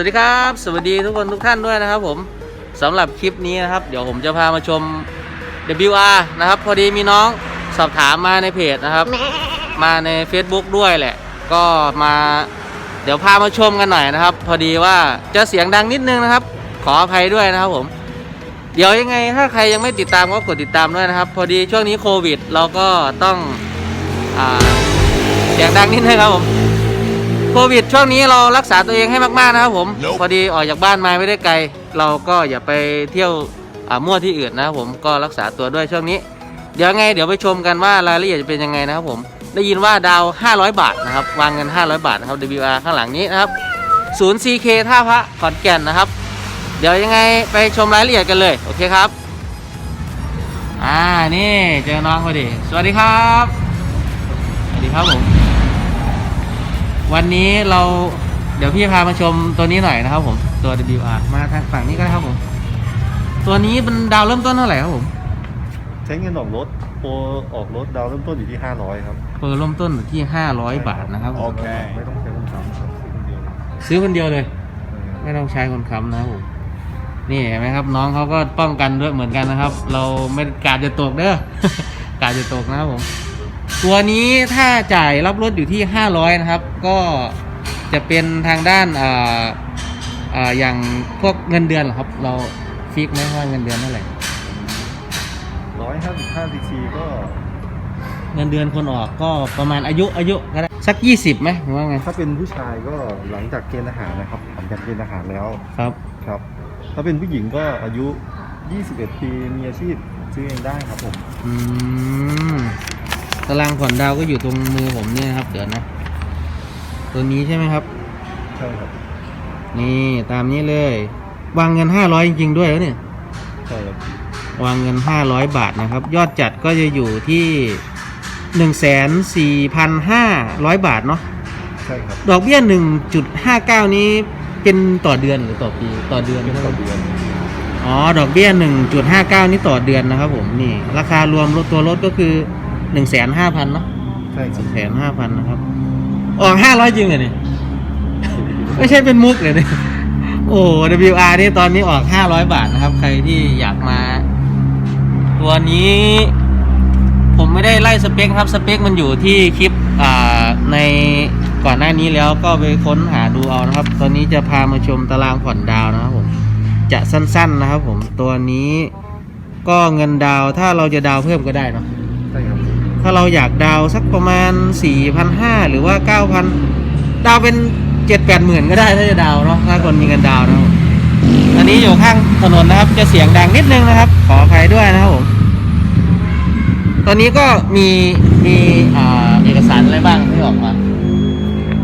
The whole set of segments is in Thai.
วัสดีครับ สวัสดีทุกคนทุกท่านด้วยนะครับผมสำหรับคลิปนี้นะครับ เดี๋ยวผมจะพามาชม WR นะครับ พอดีมีน้องสอบถามมาในเพจนะครับ มาใน Facebook ด้วยแหละ ก็มาเดี๋ยวพามาชมกันหน่อยนะครับ พอดีว่าจะเสียงดังนิดนึงนะครับ ขออภัยด้วยนะครับผม เดี๋ยวยังไงถ้าใครยังไม่ติดตามก็กดติดตามด้วยนะครับ พอดีช่วงนี้โควิด เราก็ต้องอเสียงดังนิดนึงครับผม โควิดช่วงนี้เรารักษาตัวเองให้มากๆนะครับผม Nope พอดีออกจากบ้านมาไม่ได้ไกล เราก็อย่าไปเที่ยวอ่ามั่วที่อื่นนะครับผมก็รักษาตัวด้วยช่วงนี้ เดี๋ยวไงเดี๋ยวไปชมกันว่ารายละเอียดจะเป็นยังไงนะครับผมได้ยินว่าดาว 500 บาทนะครับวางเงิน 500 บาทนะครับ WR ข้างหลังนี้นะครับศูนย์ CK ท่าพระขอนแก่นนะครับ เดี๋ยวยังไงไปชมรายละเอียดกันเลยโอเคครับอ่านี่เจอน้องพอดี สวัสดีครับ สวัสดีครับผม วันนี้เราเดี๋ยวพี่พามาชมตัวนี้หน่อยนะครับผมตัว WR มาทางฝั่งนี้ก็ได้ครับผม ตัวนี้เป็นดาวเริ่มต้นเท่าไหร่ครับผมใช้เงินออกรถโปรออกรถดาวเริ่มต้นอยู่ที่ 500 ครับเปิดเริ่มต้นอยู่ที่ 500 บาทนะครับผมโอเคไม่ต้องใช้เงินสามครับซื้อคนเดียวซื้อคนเดียวเลยเออไม่ต้องใช้คนค้ำนะครับผมนี่เห็นไหมครับ น้องเขาก็ป้องกันด้วยเหมือนกันนะครับ เราไม่กาดจะตกเด้อกาดจะตกนะครับผม ตัวนี้ถ้าจ่ายรับรถอยู่ที่ 500 นะครับ ก็จะเป็นทางด้านอ่าอ่าอย่างพวกเงินเดือนเหรอครับ เราฟิกไหมว่าเงินเดือนเท่าไหร่ร้อยห้าสิบห้าซีซีก็เงินเดือนคนออกก็ประมาณอายุอายุก็ได้สัก 20ไหมหรือว่าไง ถ้าเป็นผู้ชายก็หลังจากเกณฑ์อาหารนะครับหลังจากเกณฑ์อาหารแล้วครับ ครับ ถ้าเป็นผู้หญิงก็อายุ 21 ปีมีอาชีพซื้อเองได้ครับผม อืม ตารางผ่อนดาวก็อยู่ตรงมือผมเนี่ยนะครับ เดี๋ยวนะ ตัวนี้ใช่ไหมครับ ใช่ครับ นี่ตามนี้เลย วางเงิน500จริงๆด้วยแล้วเนี่ย ใช่ครับ วางเงิน500บาทนะครับ ยอดจัดก็จะอยู่ที่1,4,500บาทเนาะ ใช่ครับ ดอกเบี้ย1.59นี้เป็นต่อเดือนหรือต่อปีต่อเดือนเป็นใช่ไหมต่อเดือน อ๋อ ดอกเบี้ย 1.59 นี่ต่อเดือนนะครับผม นี่ ราคารวมรถตัวรถก็คือ 1,500,000เนาะใช่ครับแสนห้าพันนะครับ ออกห้าร้อยจริงเหรอเนี่ย ไม่ใช่เป็นมุกเลยเนี่ยโอ้ WR นี่ตอนนี้ออกห้าร้อยบาทนะครับ ใครที่อยากมา ตัวนี้ ผมไม่ได้ไล่สเปคครับ สเปคมันอยู่ที่คลิป อ่า ในก่อนหน้านี้แล้วก็ไปค้นหาดูเอานะครับ ตอนนี้จะพามาชมตารางผ่อนดาวนะครับผม จะสั้นๆนะครับผม ตัวนี้ก็เงินดาวถ้าเราจะดาวเพิ่มก็ได้เนาะ ใช่ครับ ถ้าเราอยากดาวสักประมาณ 4,500 หรือว่า 9,000 ดาวเป็น 7-8หมื่นก็ได้ถ้าจะดาวเนาะถ้าคนมีเงินดาวนะครับอันนี้อยู่ข้างถนนนะครับ จะเสียงดังนิดนึงนะครับ ขออภัยด้วยนะครับผมตอนนี้ก็มีมีอ่าเอกสารอะไรบ้างที่ออกมา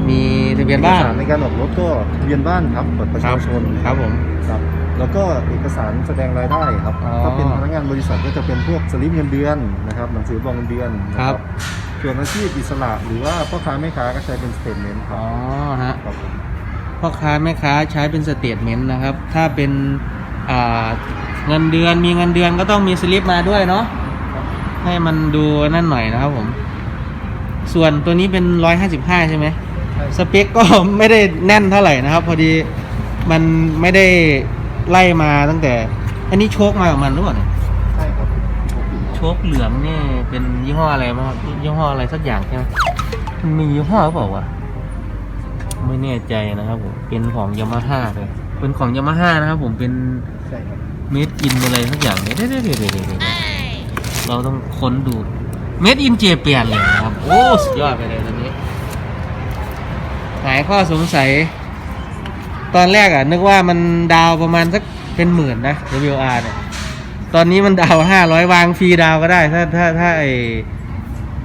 มีทะเบียนบ้านเอกสารในการออกรถก็ทะเบียนบ้านครับบัตรประชาชนครับผมครับ แล้วก็เอกสารแสดงรายได้ครับอ๋อถ้าเป็นพนักงานบริษัทก็จะเป็นพวกสลิปเงินเดือนนะครับหนังสือบอกเงินเดือนนะครับส่วนอาชีพอิสระหรือว่าพ่อค้าแม่ค้าก็ใช้เป็นสเตทเมนต์ครัอ๋บอฮะครับผมพ่อค้าแม่ค้าใช้เป็นสเตทเมนต์นะครับ ถ้าเป็นอ่าเงินเดือนมีเงินเดือนก็ต้องมีสลิปมาด้วยเนาะให้มันดูนั่นหน่อยนะครับผม ส่วนตัวนี้เป็น 155 ใช่ไหมใช่สเปคก็ ไม่ได้แน่นเท่าไหร่นะครับ พอดีมันไม่ได้ ไล่มาตั้งแต่ อันนี้โชคมากับมันหรือเปล่าเนี่ยใช่ครับโชคเหลืองนี่เป็นยี่ห้ออะไรบ้างครับยี่ห้ออะไรสักอย่างใช่ไหมมันมียี่ห้อหรือเปล่าวะไม่แน่ใจนะครับผมเป็นของยามาฮ่าเลยเป็นของยามาฮ่านะครับผมเป็นใช่ครับเมดอินอะไรสักอย่างเนี่ยเดี๋ยวเดี๋ยวเดี๋ยวเดี๋ยวเดี๋ยวเราต้องค้นดูเมดอินเจเปียนเลยนะครับ โอ้สุดยอดไปเลยตอนนี้หายข้อสงสัย ตอนแรกอะ นึกว่ามันดาวประมาณสักเป็นหมื่นนะ WR เนี่ย ตอนนี้มันดาวห้าร้อยวางฟรีดาวก็ได้ ถ้าถ้าถ้าไอ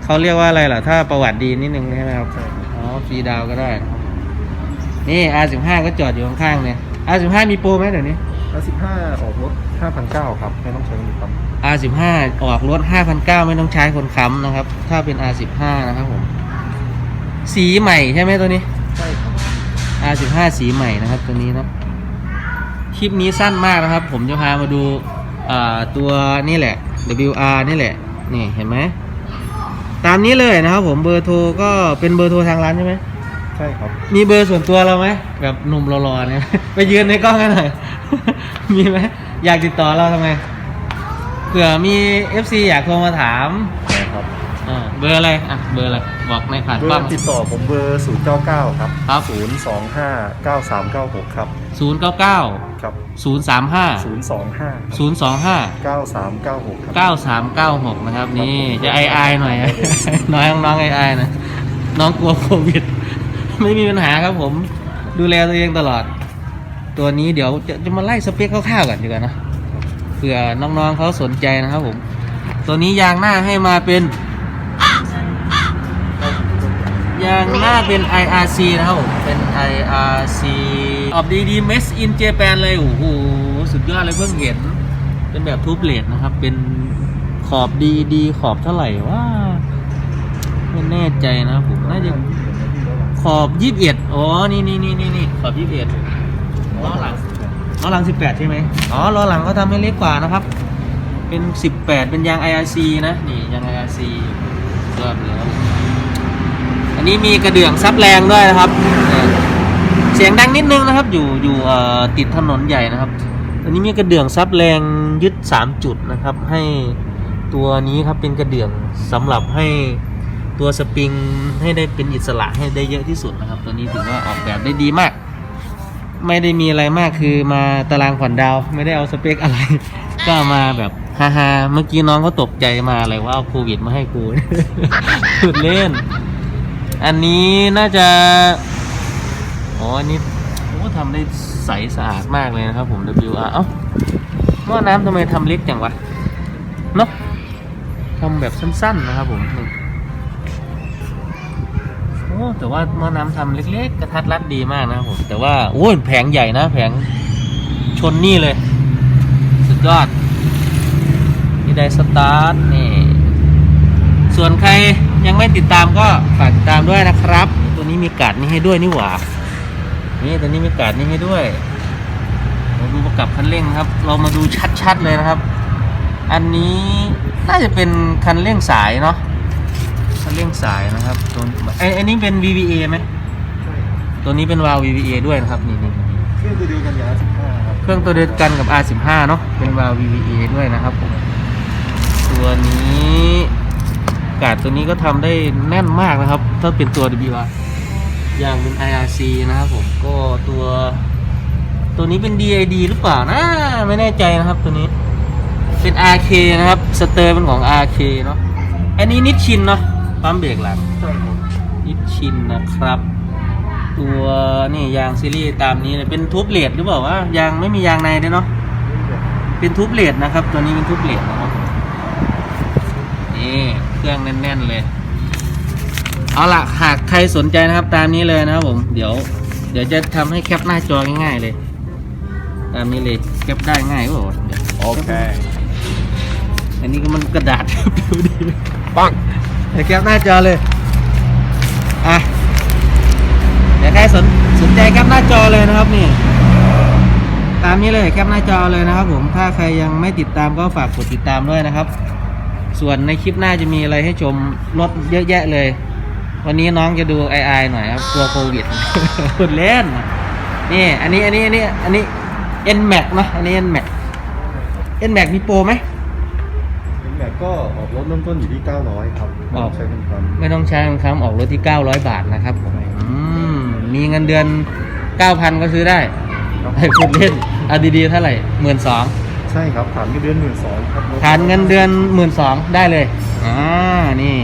เขาเรียกว่าอะไรล่ะ ถ้าประวัติดีนิดนึงใช่ไหมครับใช่ครับอ๋อฟรีดาวก็ได้นะครับนี่ R15 ก็จอดอยู่ข้างๆเนี่ย R15 มีโปรไหมเดี๋ยวนี้แล้ว15 ออกรถ5,900 ครับ ไม่ต้องใช้เงินครับ R15 ออกรถ5,900 ไม่ต้องใช้คนค้ำนะครับ ถ้าเป็น R15 นะครับผม สีใหม่ใช่ไหมตัวนี้ใช่ครับ R15 สีใหม่นะครับตัวนี้นะคลิปนี้สั้นมากนะครับ ผมจะพามาดูอ่าตัวนี่แหละ WR นี่แหละ นี่เห็นไหมตามนี้เลยนะครับผมเบอร์โทรก็เป็นเบอร์โทรทางร้านใช่ไหมใช่ช่ครับ มีเบอร์ส่วนตัวเราไหมแบบหนุ่มหล่อๆเนี่ยไปยืนในกล้องกันหน่อย มีไหมอยากติดต่อเราทำไมเผื่อมี FC อยากโทรมาถามนะครับ อ่าเบอร์อะไรอะเบอร์อะไรบอกในผ่านเบอกล้อง ร์ติดต่อผมเบอร์ 099 ครับ ครับ 025 9396 ครับ ศูนย์เก้าเก้าครับ ศูนย์สามห้า025 ศูนย์สองห้า 9396 ครับเก้าสามเก้าหกนะครับ นี่จะไอไอหน่อย น้อยน้องไอไอนะ น้องกลัวโควิด ไม่มีปัญหาครับผม ดูแลตัวเองตลอด ตัวนี้เดี๋ยวจะจะมาไล่สเปคคร่าวๆก่อนดีกว่านะเผื่อน้องๆเขาสนใจนะครับผม ตัวนี้ยางหน้าให้มาเป็น ยา งหน้าเป็น IRC นะครับผมเป็น IRC ออกดีๆ Made in Japan เลยโอ้โหสุดยอดเลยเพิ่งเห็น เป็นแบบทูบเลดนะครับ เป็นขอบดีดีขอบเท่าไหร่ว่าไม่แน่ใจนะครับผมน่าจะขอบยี่สิบเอ็ดอ๋อ นี่นี่นี่นี่นี่ขอบยี่สิบเอ็ดล้อหลังล้อหลังสิบแปดใช่ไหมอ๋อล้อหลังเขาทำให้เล็กกว่านะครับ เป็นสิบแปดเป็นยาง IRC นะ นี่ยาง IRC ยอดเลยครับ อันนี้มีกระเดื่องซับแรงด้วยนะครับ เสียงดังนิดนึงนะครับ อยู่อยู่ติดถนนใหญ่นะครับ อันนี้มีกระเดื่องซับแรงยึด 3 จุดนะครับ ให้ตัวนี้ครับเป็นกระเดื่องสำหรับให้ตัวสปริงให้ได้เป็นอิสระให้ได้เยอะที่สุดนะครับ ตัวนี้ถือว่าออกแบบได้ดีมาก ไม่ได้มีอะไรมากคือมาตารางผ่อนดาวไม่ได้เอาสเปคอะไร ก็มาแบบฮาฮาๆเมื่อกี้น้องเขาตกใจมาอะไรว่าเอาโควิดมาให้กูพูดเล่น อันนี้น่าจะ อ๋อ อันนี้โอ้ทำได้ใสสะอาดมากเลยนะครับผม WR เอ้าหม้อน้ำทำไมทำเล็กจังวะ เนาะทำแบบสั้นๆนะครับผมโอ้แต่ว่าหม้อน้ำทำเล็กๆ กระทัดรัดดีมากนะครับผม แต่ว่าโอ้ยแผงใหญ่นะ แผงชนนี่เลย สุดยอดนี่ได้สตาร์ทนี่ ส่วนใคร ยังไม่ติดตามก็ฝากติดตามด้วยนะครับ ตัวนี้มีการ์ดนี่ให้ด้วยนี่หว่า นี่ตัวนี้มีการ์ดนี่ให้ด้วยเราดูประกับคันเร่งนะครับ เรามาดูชัดๆเลยนะครับ อันนี้น่าจะเป็นคันเร่งสายเนาะคันเร่งสายนะครับตัวไอ้ไอ้นี้เป็น VVA ไหมใช่ตัวนี้เป็นวาล์ว VVA ด้วยนะครับนี่นี่นี่เครื่องตัวเดียวกันอย่าง15 ครับเครื่องตัวเดียวกันกับ R15 เนาะเป็นวาล์ว VVA ด้วยนะครับผมตัวนี้ กาดตัวนี้ก็ทำได้แน่นมากนะครับ ถ้าเป็นตัว WR อย่างเป็น IRC นะครับผมก็ตัวตัวนี้เป็น DID หรือเปล่านะ ไม่แน่ใจนะครับตัวนี้เป็น RK นะครับสเตอร์เป็นของ RK เนาะอันนี้นิดชินเนาะปั๊มเบรกหลังนิดชินนะครับ ตัวนี่ยางซีรีส์ตามนี้เลยเป็นทูบเลดหรือเปล่าวะยางไม่มียางในด้วยเนาะเป็นทูบเลดนะครับ ตัวนี้เป็นทูบเลดนะครับนี่ เครื่องแน่น ๆ เลย เอาล่ะหากใครสนใจนะครับ ตามนี้เลยนะครับผม เดี๋ยว เดี๋ยวจะทำให้แคปหน้าจอง่ายๆเลย ตามนี้เลยแคปได้ง่ายโอ้โหเดี๋ยวโอเค อันนี้ก็มันกระดาษดูดีปังเดี๋ยวแคปหน้าจอเลย อะ เดี๋ยวใครสนสนใจแคปหน้าจอเลยนะครับนี่ตามนี้เลยแคปหน้าจอเลยนะครับผม ถ้าใครยังไม่ติดตามก็ฝากกดติดตามด้วยนะครับ ส่วนในคลิปหน้าจะมีอะไรให้ชมรถเยอะแยะเลย วันนี้น้องจะดูไอไอหน่อยครับกลัวโควิดพูดเล่น นี่ อันนี้อันนี้อันนี้อันนี้ N Max นะอันนี้ N Max N Max มีโปรไหมเป็นแบบก็ออกรถเริ่มต้นอยู่ที่ 900 ครับออกใช้เป็นความไม่ต้องใช้คำออกรถที่ 900 บาทนะครับอืมมีเงินเดือน 9,000 ก็ซื้อได้ครับให้พูดเล่นเอาดีๆเท่าไหร่หมื่นสอง ใช่ครับฐานเงินเดือนหมื่นสองครับฐานเงินเดือนหมื่นสองได้เลยอ่านี่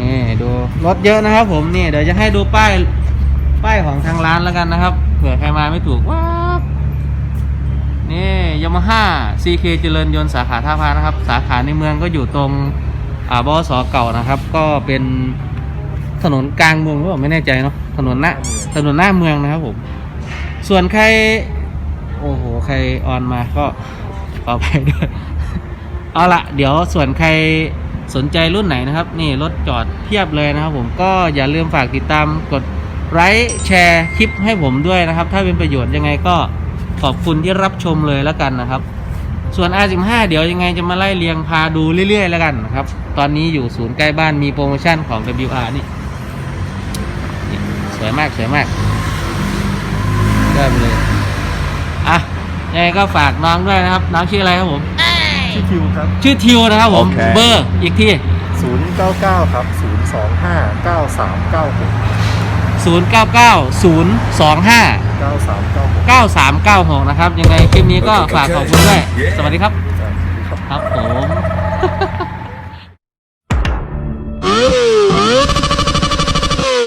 นี่ดูรถเยอะนะครับ ผมนี่เดี๋ยวจะให้ดูป้ายป้ายของทางร้านแล้วกันนะครับเผื่อใครมาไม่ถูกว้านี่ยามาฮ่า CK เจริญยนต์สาขาท่าพานะครับ สาขาในเมืองก็อยู่ตรงอ่าบสเก่านะครับ ก็เป็นถนนกลางเมืองหรือเปล่าไม่แน่ใจเนาะถนนหน้าถนนหน้าเมืองนะครับผมส่วนใคร โอ้โห ใครออนมาก็ขอไปด้วย เอาละเดี๋ยวส่วนใครสนใจรุ่นไหนนะครับ นี่รถจอดเพียบเลยนะครับผมก็อย่าลืมฝากติดตามกดไลค์แชร์คลิปให้ผมด้วยนะครับ ถ้าเป็นประโยชน์ยังไงก็ขอบคุณที่รับชมเลยแล้วกันนะครับ ส่วน R15 เดี๋ยวยังไงจะมาไล่เรียงพาดูเรื่อยๆแล้วกันนะครับ ตอนนี้อยู่ศูนย์ใกล้บ้านมีโปรโมชั่นของ WR นี่นี่วยมากสวยมากเริ่มเลย อะยังไงก็ฝากน้องด้วยนะครับ น้องชื่ออะไรครับผม ชื่อคิวครับ ชื่อทิวนะครับผม โอเค เบอร์อีกที่ 099 ครับ 025 9396 099 025 9396 9396 นะครับ ยังไงคลิปนี้ก็ฝากขอบคุณด้วย สวัสดีครับ ครับครับผม